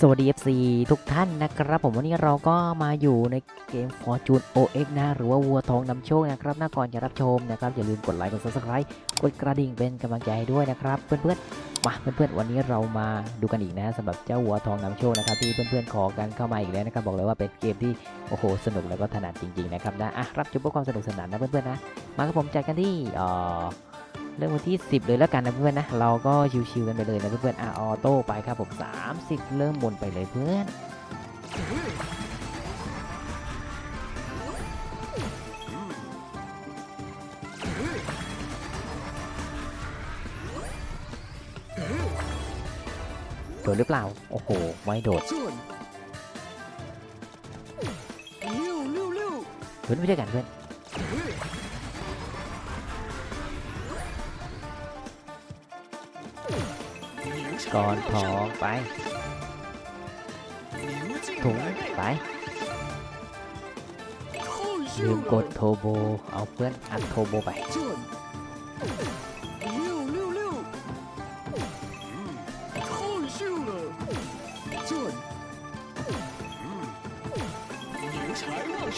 สวัสดี FC ทุกท่านนะครับ ผมวันนี้เราก็มาอยู่ในเกม Fortune OX นะหรือว่าวัวทองนำโชคนะครับหน้าก่อนจะรับชมนะครับ อย่าลืมกดไลค์กด Subscribe กดกระดิ่งเป็นกำลังใจให้ด้วยนะครับ เพื่อนๆมาเพื่อนๆวันนี้เรามาดูกันอีกนะสำหรับเจ้าวัวทองนำโชคนะครับที่เพื่อนๆขอกันเข้ามาอีกแล้วนะครับบอกเลยว่าเป็นเกมที่โอ้โหสนุกแล้วก็ถนัดจริงๆนะครับนะอะรับชมเพื่อความสนุกสนานนะเพื่อนๆนะมาครับผมจัดกันที่อ่อ เริ่มวันที่ 10 เลยแล้วกันนะเพื่อนนะ เราก็ชิวๆกันไปเลยนะเพื่อนอะออโต้ไปครับผม30 เริ่มบนไปเลยเพื่อนโดดหรือเปล่า โอ้โห ไม่โดดเพื่อนไม่ใช่กันเพื่อน ก่อนทองไป ถุงไปลืมกดโทโบ เอาเพื่อนอัดโทโบไป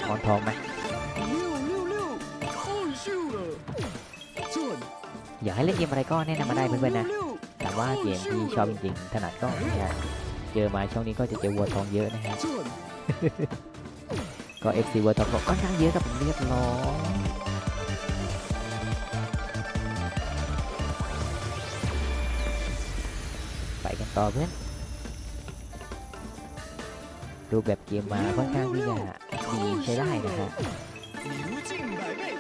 ก่อนทองไหมอยากให้เล่นเกมอะไรก็แนะนำมาได้เพื่อนๆนะ ว่าเกมที่ชอบจริงๆถนัดก็เนี่ยเจอมาช่วงนี้ก็จะเจอวัวทองเยอะนะฮะ准。ก็ FC วัวทองก็ค่อนข้างเยอะครับผมเรียบร้อยไปกันต่อเพื่อนรูปแบบเกมมาค่อนข้างที่จะดีใช้ได้นะฮะ牛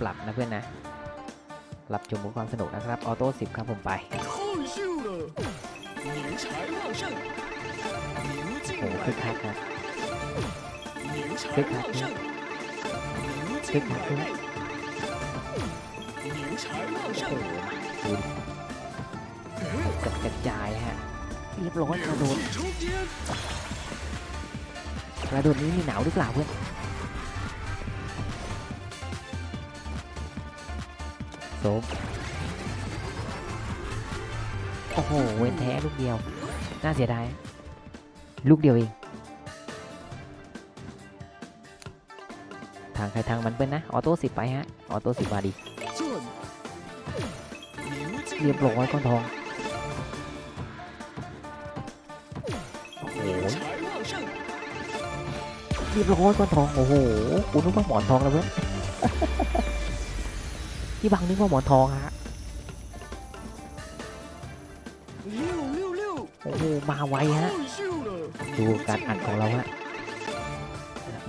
ปรับนะเพื่อนนะหลับชมความสนุกนะครับออโต้สิบครับผมไปโอ้คึกคักครับคึกคักครับคึกคักครับโอ้โหกับกระจายฮะเรียบร้อยกระโดดกระโดดนี้มีหนาวหรือเปล่าเพื่อน บโอ้โห เวนแท้ลูกเดียว น่าเสียดาย ลูกเดียวเอง ทางใครทางมันเป็นนะ ออโต้สิบไปฮะ ออโต้สิบมาดี เรียบร้อยก้อนทองเรียบร้อยก้อนทอง โอ้โหคุณนึกว่าหมอนทองแล้วเว้น ที่บังนึกว่าหมอนทองฮะโอ้โหมาไวฮะ ดูการอัดของเราฮะ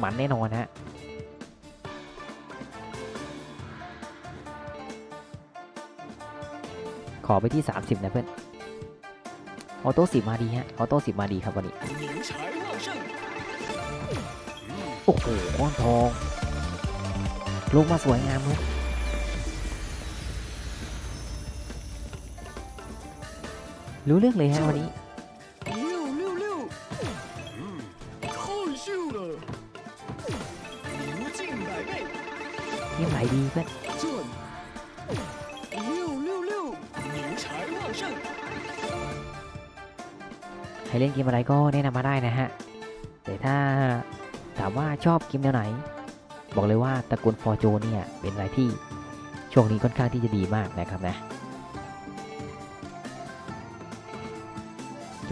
มันแน่นอนฮะขอไปที่ 30 นะเพื่อน ออโต้สิบมาดีฮะ ออโต้สิบมาดีครับวันนี้ โอ้โหก้อนทองลูกมาสวยงามลูก รู้เรื่องเลยฮะวันนี้ยิ่หมายดีเพื่อนใครเล่นเกมอะไรก็แนะนำมาได้นะฮะ แต่ถ้าถามว่าชอบเกมแนวไหน บอกเลยว่าตระกูลฟอร์โจเนี่ยเป็นอะไรที่ช่วงนี้ค่อนข้างที่จะดีมากนะครับนะ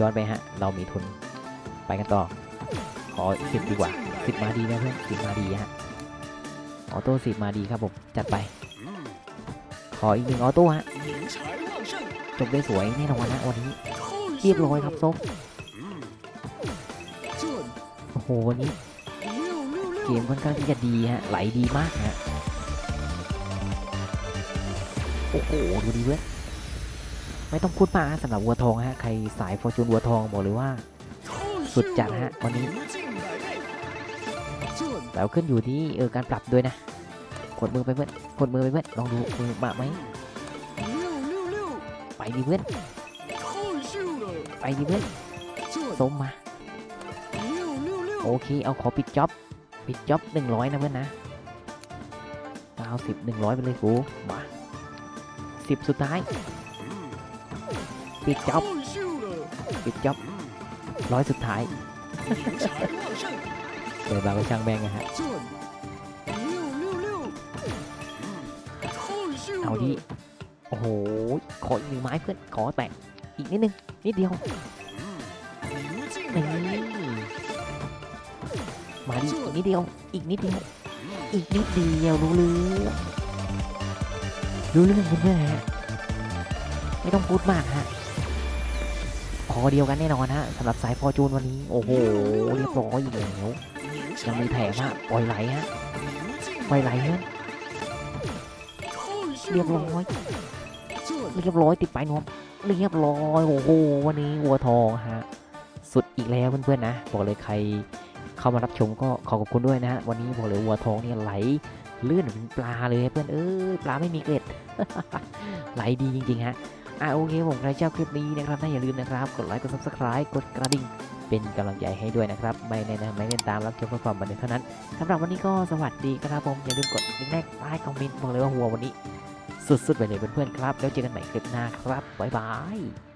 ย้อนไปฮะ เรามีทุน ไปกันต่อ ขอสิบดีกว่าสิบมาดีนะเพื่อนสิบมาดีฮะ ออโต้สิบมาดีครับผม จัดไป ขออีกหนึ่งออโต้ฮะ จบได้สวยแน่นอนนะวันนี้เรียบร้อยครับซบโอ้โหวันนี้ เกมค่อนข้างที่จะดีฮะ ไหลดีมากฮะ โอ้โห ดูดีเว้ย ไม่ต้องพูดมากสำหรับวัวทองฮะใครสายฟอร์จูนวัวทองบอกเลยว่า สุดจัดฮะวันนี้แล้วขึ้นอยู่ที่เออการปรับด้วยนะกดมือไปเพื่อนกดมือไปเพื่อนลองดูมือมาไหมไปดิเพื่อนไปดิเพื่อนส้มมาโอเคเอาขอปิดจ็อบปิดจ็อบหนึ่งร้อยนะเพื่อนนะเก้าสิบหนึ่งร้อยไปเลยกูมาสิบสุดท้าย ปิดจ็อบปิดจ็อบร้อยสุดท้ายเดี๋ยวบาก็ช่างแม่งนะฮะเอาดิโอ้โหขออีกหนึ่งไม้เพื่อนขอแตกอีกนิดนึงนิดเดียวนี่มาดิอีกนิดเดียว อีกนิดเดียว อีกนิดเดียวรู้เรื่องรู้เรื่องเพื่อนๆฮะไม่ต้องพูดมากฮะ อเดียวกันแน่นอนฮะสำหรับสายฟอร์จูนวันนี้ โอ้โหเรียบร้อยอีกแล้วยังมีแถมฮะปล่อยไหลฮะปล่อยไหลฮะเรียบร้อยเรียบร้อยติดไปนวมเรียบร้อยโอ้โหวันนี้วัวทองฮะสุดอีกแล้วเพื่อนๆนะบอกเลยใครเข้ามารับชมก็ขอขอบคุณด้วยนะฮะวันนี้บอกเลยวัวทองเนี่ยไหลลื่นเป็นปลาเลยเพื่อนเออปลาไม่มีเกล็ดไหลดีจริงๆฮะ อะโอเคผมใครชอบคลิปนี้นะครับถ้าอย่าลืมนะครับ กดไลค์กดซับสไคร b ์กดกระดิ่ง เป็นกำลังใจให้ด้วยนะครับ ไม่แน่นะไม่เล่นตามรับชมเพื่อความบันเทิงเท่านั้นสำหรับวันนี้ก็สวัสดีครับผม อย่าลืมกดลิงก์แรกใต้คอมเมนต์บอกเลยว่าหัววันนี้ สุดๆไปเลยเพื่อนๆครับ แล้วเจอกันใหม่คลิปหน้าครับบ๊ายบาย